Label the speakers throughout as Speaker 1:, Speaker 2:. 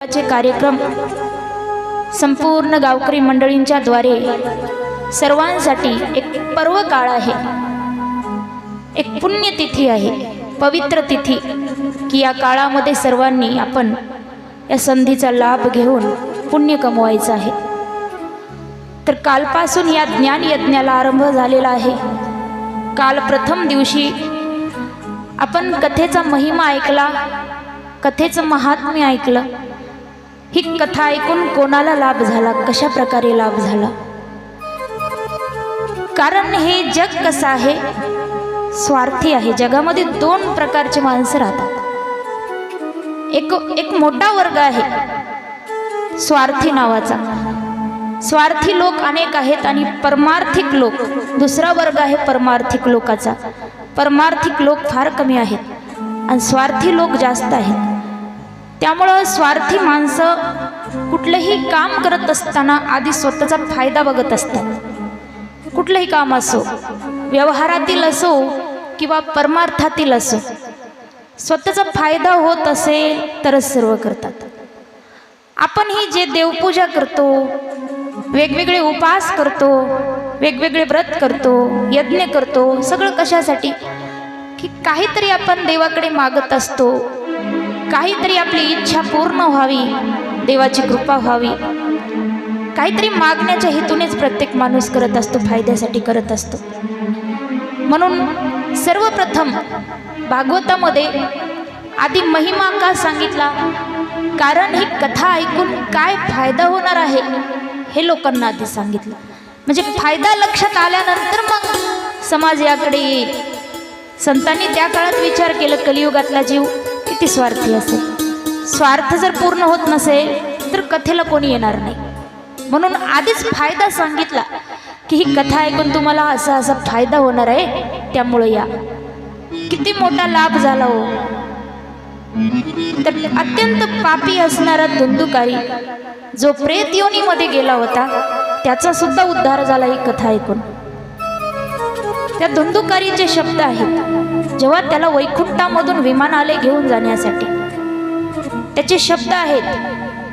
Speaker 1: चे कार्यक्रम संपूर्ण गावकरी मंडळींच्या द्वारे सर्वांसाठी एक पर्व काळ आहे. एक पुण्यतिथी आहे पवित्र तिथी की या काळामध्ये सर्वांनी आपण या संधीचा लाभ घेऊन पुण्य कमवायचं आहे. तर कालपासून या ज्ञान यज्ञाला आरंभ झालेला आहे. काल प्रथम दिवशी आपण कथेचा महिमा ऐकला कथेचं महात्म्य ऐकलं. ही कथा ऐकून कोणाला लाभ झाला? कशा प्रकारे लाभ झाला? कारण हे जग कसं आहे? स्वार्थी आहे. जगामध्ये दोन प्रकारचे माणसं राहतात. एक एक मोठा वर्ग आहे. स्वार्थी नावाचा. स्वार्थी लोक अनेक आहेत आणि परमार्थिक लोक. दुसरा वर्ग आहे परमार्थिक लोकाचा. परमार्थिक लोक फार कमी आहेत. आणि स्वार्थी लोक जास्त आहेत. त्यामुळं स्वार्थी माणसं कुठलंही काम करत असताना आधी स्वतःचा फायदा बघत असतात. कुठलंही काम असो व्यवहारातील असो किंवा परमार्थातील असो स्वतःचा फायदा होत असेल तरच सर्व करतात. आपण ही जे देवपूजा करतो वेगवेगळे उपास करतो वेगवेगळे व्रत करतो यज्ञ करतो सगळं कशासाठी? की काहीतरी आपण देवाकडे मागत असतो काहीतरी आपली इच्छा पूर्ण व्हावी देवाची कृपा व्हावी. काहीतरी मागण्याच्या हेतूनेच प्रत्येक माणूस करत असतो फायद्यासाठी करत असतो. म्हणून सर्वप्रथम भागवतामध्ये आधी महिमा का सांगितला? कारण ही कथा ऐकून काय फायदा होणार आहे हे लोकांना आधी सांगितलं. म्हणजे फायदा लक्षात आल्यानंतर मग समाज याकडे येईल. संतांनी त्या काळात विचार केला कलियुगातला जीव. किती स्वार्थी असेल. स्वार्थ जर पूर्ण होत नसेल तर कथेला कोणी येणार नाही. म्हणून आधीच फायदा सांगितला की ही कथा ऐकून तुम्हाला असा असा फायदा होणार आहे त्यामुळं या. किती मोठा लाभ झाला हो. तर अत्यंत पापी असणारा धुंदुकारी जो प्रेत योनीमध्ये गेला होता त्याचा सुद्धा उद्धार झाला ही कथा ऐकून. त्या धुंदुकारीचे शब्द आहेत. जेव्हा त्याला वैकुंठामधून विमान आले घेऊन जाण्यासाठी. त्याचे शब्द आहेत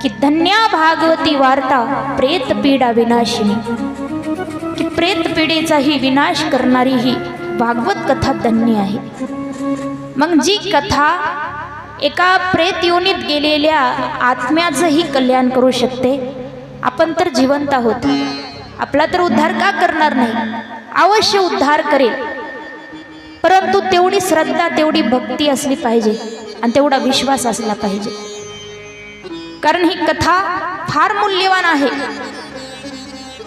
Speaker 1: की धन्या भागवती वार्ता प्रेत पीडा विनाशिनी. की प्रेत पिढीचाही विनाश करणारी ही भागवत कथा धन्य आहे. मग जी कथा एका प्रेत योनीत गेलेल्या आत्म्याचंही कल्याण करू शकते आपण तर जिवंत आहोत. आपला तर उद्धार का करणार नाही? अवश्य उद्धार करेल. परंतु तेवढी श्रद्धा तेवढी भक्ती असली पाहिजे आणि तेवढा विश्वास असला पाहिजे. कारण ही कथा फार मूल्यवान आहे.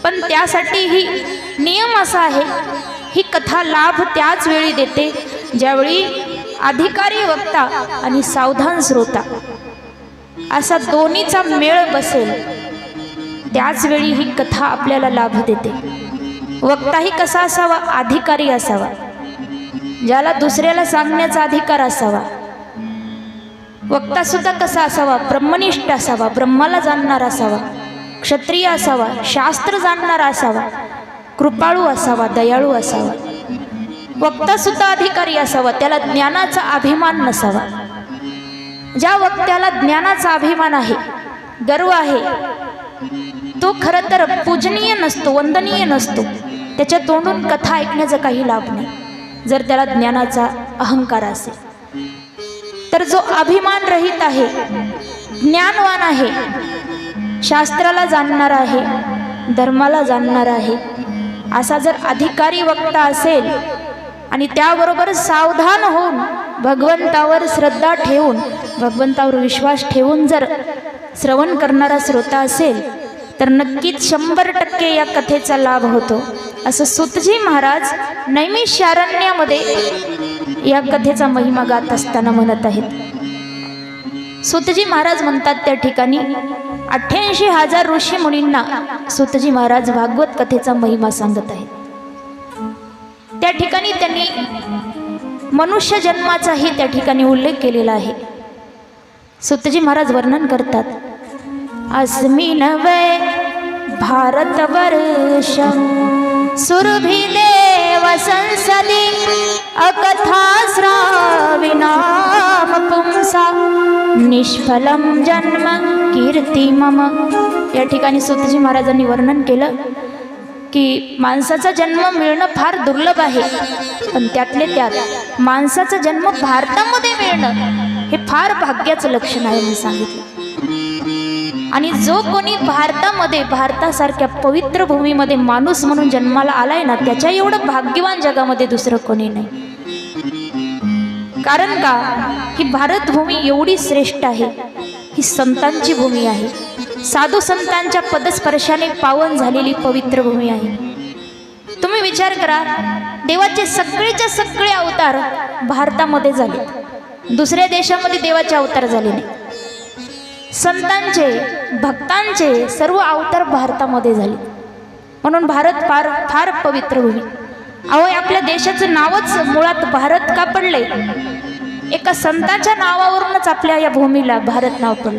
Speaker 1: पण त्यासाठी ही नियम असा आहे ही कथा लाभ त्याच वेळी देते ज्यावेळी अधिकारी वक्ता आणि सावधान श्रोता असा दोन्हीचा मेळ बसेल. त्याचवेळी ही कथा आपल्याला लाभ देते. वक्ताही कसा असावा? अधिकारी असावा. ज्याला दुसऱ्याला सांगण्याचा अधिकार असावा. वक्ता सुद्धा कसा असावा? ब्रह्मनिष्ठ असावा. ब्रह्माला जाणणारा असावा. क्षत्रिय असावा. शास्त्र जाणणारा असावा. कृपाळू असावा. दयाळू असावा. वक्ता सुद्धा अधिकारी असावा. त्याला ज्ञानाचा अभिमान नसावा. ज्या वक्त्याला ज्ञानाचा अभिमान आहे गर्व आहे तो खरं तर पूजनीय नसतो वंदनीय नसतो. त्याच्या तोंडून कथा ऐकण्याचा काही लाभ नाही. जर त्याला ज्ञानाचा अहंकार असेल. तर जो अभिमान रहित आहे ज्ञानवान आहे शास्त्राला जाणणार आहे धर्माला जाणणार आहे असा जर अधिकारी वक्ता असेल आणि त्याबरोबर सावधान होऊन भगवंतावर श्रद्धा ठेवून भगवंतावर विश्वास ठेवून जर श्रवण करणारा श्रोता असेल तर नक्कीच शंभर टक्के या कथेचा लाभ होतो. असं सुतजी महाराज नैमिषारण्यामध्ये या कथेचा महिमा गात असताना म्हणत आहेत. सुतजी महाराज म्हणतात त्या ठिकाणी अठ्ठ्याऐंशी हजार ऋषी मुनींना सुतजी महाराज भागवत कथेचा महिमा सांगत आहेत. त्या ठिकाणी त्यांनी मनुष्य जन्माचाही त्या ठिकाणी उल्लेख केलेला आहे. सुतजी महाराज वर्णन करतात अस्मिन वै भारतवर्ष सुरभिदेव संसदि अकथा पुंसा निष्फलं जन्म कीर्ती मम। या ठिकाणी सुतजी महाराजांनी वर्णन केलं की माणसाचा जन्म मिळणं फार दुर्लभ आहे. पण त्यातले त्यात माणसाचा जन्म भारतामध्ये मिळणं हे फार भाग्याचं लक्षण आहे मी सांगितलं. आणि जो कोणी भारतामध्ये भारतासारख्या पवित्र भूमीमध्ये माणूस म्हणून जन्माला आलाय ना त्याच्या एवढं भाग्यवान जगामध्ये दुसरं कोणी नाही. कारण का? ही भारत भूमी एवढी श्रेष्ठ आहे. ही संतांची भूमी आहे. साधू संतांच्या पदस्पर्शाने पावन झालेली पवित्र भूमी आहे. तुम्ही विचार करा देवाचे सगळेच्या सगळे अवतार भारतामध्ये झाले दुसऱ्या देशामध्ये देवाचे अवतार झाले नाही संतांचे भक्तांचे सर्व अवतार भारतामध्ये झाले. म्हणून भारत फार फार पवित्र भूमी. अहो आपल्या देशाचं नावच मुळात भारत का पडले एका संताच्या नावावरूनच आपल्या या भूमीला भारत नाव पडले